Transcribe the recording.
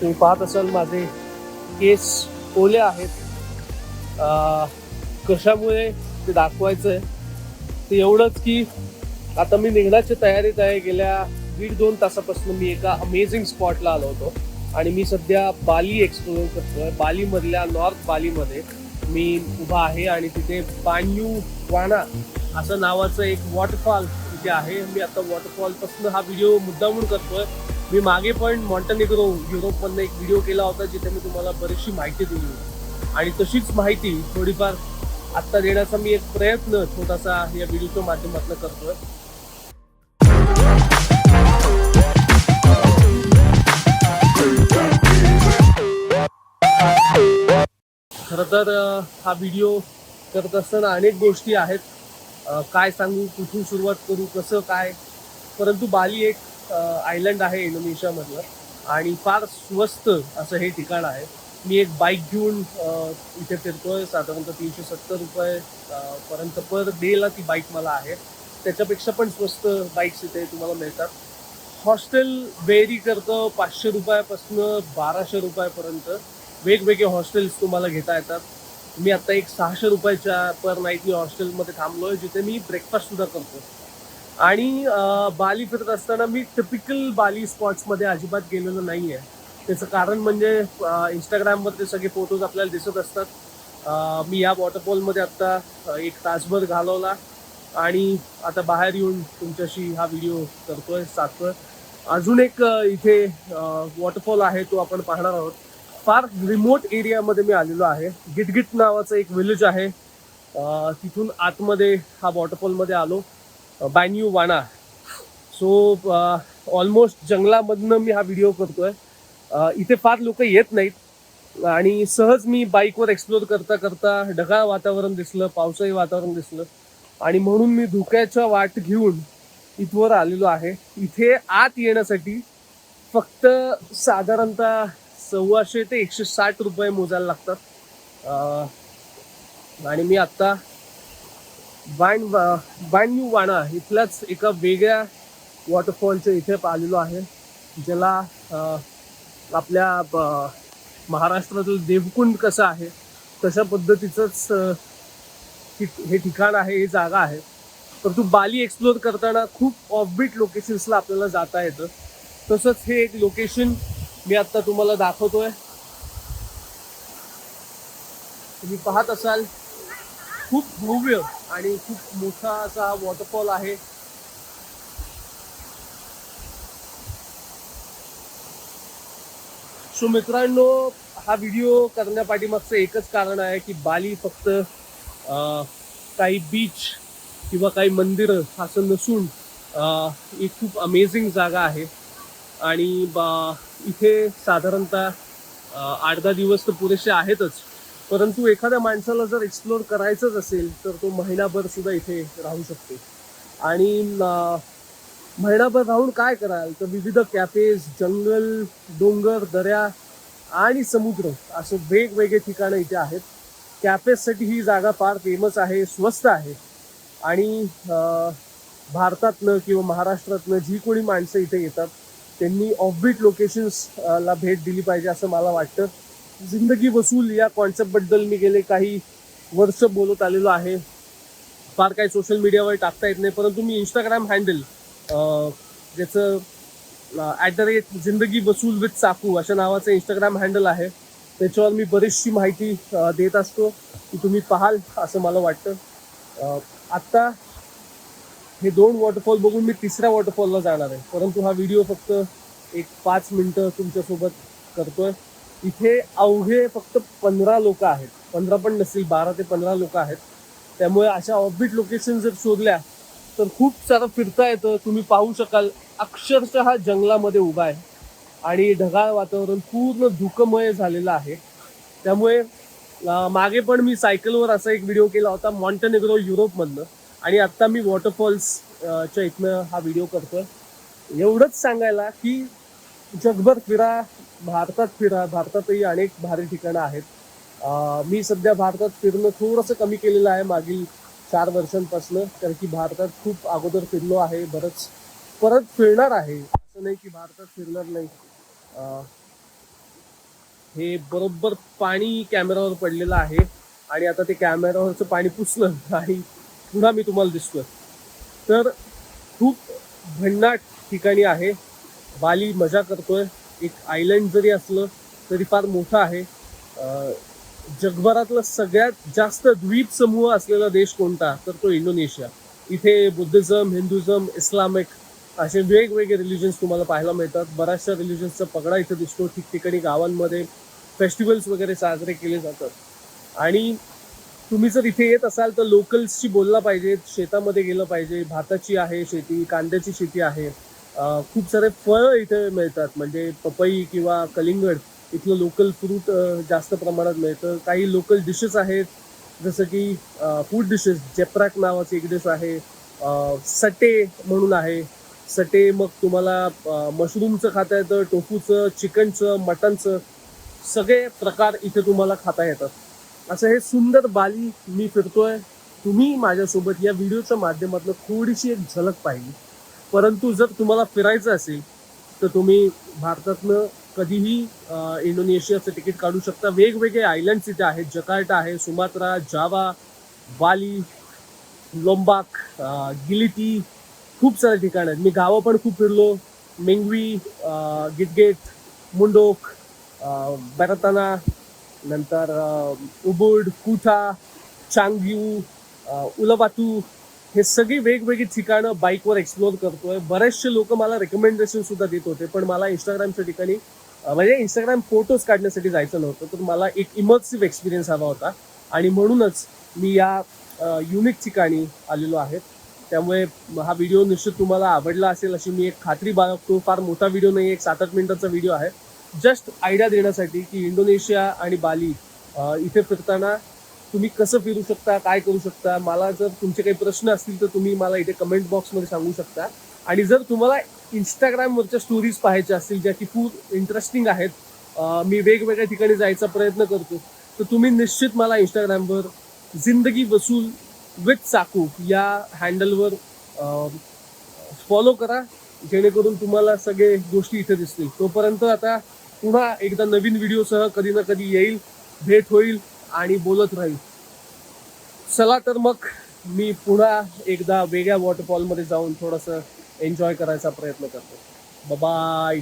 तुम्ही पाहत असाल माझे केस ओले आहेत. कशामुळे ते दाखवायचं आहे ते एवढंच की आता मी निघण्याच्या तयारीत आहे. गेल्या दीड दोन तासापासून मी एका अमेझिंग स्पॉटला आलो होतो. आणि मी सध्या बाली एक्सप्लोर करतोय. बालीमधल्या नॉर्थ बालीमध्ये मी उभा आहे आणि तिथे बान्यू वाना असं नावाचं एक वॉटरफॉल जे आहे मी आता वॉटरफॉलपासून हा व्हिडिओ मुद्दामून करतोय. मी मागे पण मॉन्टनिग्रो युरोपमधनं एक व्हिडिओ केला होता जिथे मी तुम्हाला बरीचशी माहिती दिली होती. आणि तशीच माहिती थोडीफार आत्ता देण्याचा मी एक प्रयत्न छोटासा या व्हिडिओच्या माध्यमातून करतोय. खरं तर हा व्हिडिओ करत असताना अनेक गोष्टी आहेत. काय सांगू कुठून सुरुवात करू कसं काय? परंतु बाली एक आयलंड आहे इंडोनेशियामधलं आणि फार स्वस्त असं हे ठिकाण आहे. मी एक बाईक घेऊन इथे फिरतोय साधारणतः तीनशे सत्तर रुपये पर्यंत पर डेला ती बाईक मला आहे. त्याच्यापेक्षा पण स्वस्त बाईक्स इथे तुम्हाला मिळतात. हॉस्टेल वेरी करतं पाचशे रुपयापासून बाराशे रुपयापर्यंत. वेगवेगळे हॉस्टेल्स तुम्हाला घेता येतात. मी आता एक सहाशे रुपयाच्या पर नाईट मी हॉस्टेलमध्ये थांबलोय जिथे मी ब्रेकफास्ट सुद्धा करतो. आणि बाली फिरत असताना मी टिपिकल बाली स्पॉट्समध्ये अजिबात गेलेलो नाही आहे त्याचं कारण म्हणजे इंस्टाग्रामवरती सगळे फोटोज आपल्याला दिसत असतात. मी या वॉटरफॉलमध्ये आत्ता एक तासभर घालवला. आणि आता बाहेर येऊन तुमच्याशी हा व्हिडिओ करतोय साधतोय अजून एक इथे वॉटरफॉल आहे तो आपण पाहणार आहोत. फार रिमोट एरियामध्ये मी आलेलो आहे. गिटगिट नावाचं एक विलेज आहे. तिथून आतमध्ये हा वॉटरफॉलमध्ये आलो. बॅन्यू वाणा सो ऑलमोस्ट जंगलामधनं मी हा व्हिडिओ करतोय. इथे फार लोक येत नाहीत. आणि सहज मी बाईकवर एक्सप्लोर करता करता ढगाळ वातावरण दिसलं पावसाळी वातावरण दिसलं. आणि म्हणून मी धुक्याच्या वाट घेऊन इथवर आलेलो आहे. इथे आत येण्यासाठी फक्त साधारणतः सव्वाशे ते एकशे साठ रुपये मोजायला लागतात. आणि मी आत्ता बाण बाणयू वाणा इथल्याच एका वेगळ्या वॉटरफॉलच्या इथे आलेलो आहे ज्याला आपल्या ब- महाराष्ट्रातील देवकुंड कसं आहे तशा पद्धतीचंच हे ठिकाण आहे ही जागा आहे. परंतु बाली एक्सप्लोर करताना खूप ऑफबीट लोकेशन्सला आपल्याला जाता येतं. तसंच हे एक लोकेशन मी आता तुम्हाला दाखवतोय. तुम्ही पाहत असाल खूप भव्य आणि खूप मोठा असा हा वॉटरफॉल आहे. सो मित्रांनो हा व्हिडिओ करण्यापाठीमागचं एकच कारण आहे की बाली फक्त काही बीच किंवा काही मंदिरं असं नसून एक खूप अमेझिंग जागा आहे. आणि बा इथे साधारणतः आठ दहा दिवस तर पुरेसे आहेतच. परंतु एखाद्या माणसाला जर एक्सप्लोर करायचंच असेल तर तो महिनाभर सुद्धा इथे राहू शकते. आणि महिनाभर राहून काय कराल? तर विविध कॅफेज जंगल डोंगर दऱ्या आणि समुद्र असे वेगवेगळे ठिकाणं इथे आहेत. कॅफेजसाठी ही जागा फार फेमस आहे स्वस्त आहे. आणि भारतातनं किंवा महाराष्ट्रातनं जी कोणी माणसं इथे येतात त्यांनी ऑफबीट लोकेशन्स ला भेट दिली पाहिजे असं मला वाटतं. जिंदगी वसूल या कॉन्सेप्टबद्दल मी गेले काही वर्ष बोलत आलेलो आहे. फार काही सोशल मीडियावर टाकता येत नाही परंतु मी इंस्टाग्राम हँडल ज्याचं ॲट द रेट जिंदगी वसूल विथ चाकू अशा नावाचं इंस्टाग्राम हँडल आहे. त्याच्यावर मी बरीचशी माहिती देत असतो की तुम्ही पाहाल असं मला वाटतं. आत्ता हे दोन वॉटरफॉल बघून मी तिसऱ्या वॉटरफॉलला जाणार आहे. परंतु हा व्हिडिओ फक्त एक पाच मिनटं तुमच्यासोबत करतोय. इथे अवघे फक्त पंधरा लोक आहेत. पंधरा पण नसतील बारा ते पंधरा लोक आहेत. त्यामुळे अशा ऑबिट लोकेशन जर शोधल्या तर खूप सारं फिरता येतं. तुम्ही पाहू शकाल अक्षरशः हा जंगलामध्ये उभा आहे. आणि ढगाळ वातावरण पूर्ण धुकमय झालेलं आहे. त्यामुळे मागे पण मी सायकलवर असा एक व्हिडिओ केला होता मॉन्टेनेग्रो युरोपमधनं आणि आत्ता मी वॉटरफॉल्स च्या इथनं हा व्हिडिओ करतोय. एवढंच सांगायला की जगभर फिरा भारतात फिरा भारतातही अनेक भारी ठिकाणं आहेत. मी सध्या भारतात फिरणं थोडंसं कमी केलेलं आहे मागील चार वर्षांपासून कारण की भारतात खूप अगोदर फिरलो आहे बरंच परत फिरणार आहे. असं नाही की भारतात फिरणार नाही. हे बरोबर पाणी कॅमेरावर पडलेलं आहे आणि आता ते कॅमेरावरचं पाणी पुसलं आणि पुन्हा मी तुम्हाला दिसतोय. तर खूप भन्नाट ठिकाणी आहे. बाली मजा करतोय. एक आयलंड जरी असलं तरी फार मोठं आहे. जगभरातला सगळ्यात जास्त द्वीप समूह असलेला देश कोणता? तर तो इंडोनेशिया. इथे बुद्धिझम हिंदुझम इस्लामिक असे वेगवेगळे रिलिजन्स तुम्हाला पाहायला मिळतात. बऱ्याचशा रिलिजन्सचा पगडा इथे दिसतो. ठिकठिकाणी गावांमध्ये फेस्टिवल्स वगैरे साजरे केले जातात. आणि तुम्ही जर इथे येत असाल तर लोकल्सशी बोलला पाहिजे शेतामध्ये गेलं पाहिजे भाताची आहे शेती कांद्याची शेती आहे. खूप सारे फळं इथे मिळतात म्हणजे पपई किंवा कलिंगड इथलं लोकल फ्रूट जास्त प्रमाणात मिळतं. काही लोकल डिशेस आहेत जसं की फूड डिशेस जेप्राक नावाची एक डिश आहे सटे म्हणून आहे. सटे मग तुम्हाला मशरूमचं खाता येतं टोफूचं चिकनचं मटनचं सगळे प्रकार इथे तुम्हाला खाता येतात. असं हे सुंदर बाली मी फिरतोय. तुम्ही माझ्यासोबत या व्हिडिओच्या माध्यमातून थोडीशी एक झलक पाहिली. परंतु जर तुम्हाला फिरायचं असेल तर तुम्ही भारतातनं कधीही इंडोनेशियाचं तिकीट काढू शकता. वेगवेगळे आयलंड इथे आहेत. जकार्टा आहे सुमात्रा जावा बाली लोंबाक गिलिटी खूप सारे ठिकाण आहेत. मी गावं पण खूप फिरलो. मेंगवी गिटगेट मुंडोक अं, बॅरताना नंतर उबुड कुठा चांगयू उलवातू हे सगळी वेगवेगळी ठिकाणं बाईकवर एक्सप्लोअर करतोय. बरेचसे लोक मला रेकमेंडेशन सुद्धा देत होते पण मला इंस्टाग्रामच्या ठिकाणी म्हणजे इंस्टाग्राम फोटोज काढण्यासाठी जायचं नव्हतं तर मला एक इमर्सिव्ह एक्सपिरियन्स हवा होता. आणि म्हणूनच मी या युनिक ठिकाणी आलेलो आहे. त्यामुळे हा व्हिडिओ निश्चित तुम्हाला आवडला असेल अशी मी एक खात्री बाळगतो. फार मोठा व्हिडिओ नाही एक सात आठ मिनिटाचा व्हिडिओ आहे. जस्ट आयडिया देण्यासाठी की इंडोनेशिया आणि बाली इथे फिरताना तुम्ही कसं फिरू शकता काय करू शकता? मला जर तुमचे काही प्रश्न असतील तर तुम्ही मला इथे कमेंट बॉक्समध्ये सांगू शकता. आणि जर तुम्हाला इंस्टाग्रामवरच्या स्टोरीज पाहायच्या असतील ज्या की खूप इंटरेस्टिंग आहेत मी वेगवेगळ्या ठिकाणी जायचा प्रयत्न करतो तर तुम्ही निश्चित मला इंस्टाग्रामवर जिंदगी वसूल विथ चाकू या हँडलवर फॉलो करा जेणेकरून तुम्हाला सगळे गोष्टी इथे दिसतील. तोपर्यंत आता पुन्हा एकदा नवीन व्हिडिओसह कधी ना कधी येईल भेट होईल आणि बोलत राहील. चला तर मग मी पुन्हा एकदा वेगळ्या वॉटरफॉलमध्ये जाऊन थोडंसं एन्जॉय करायचा प्रयत्न करतो. बाय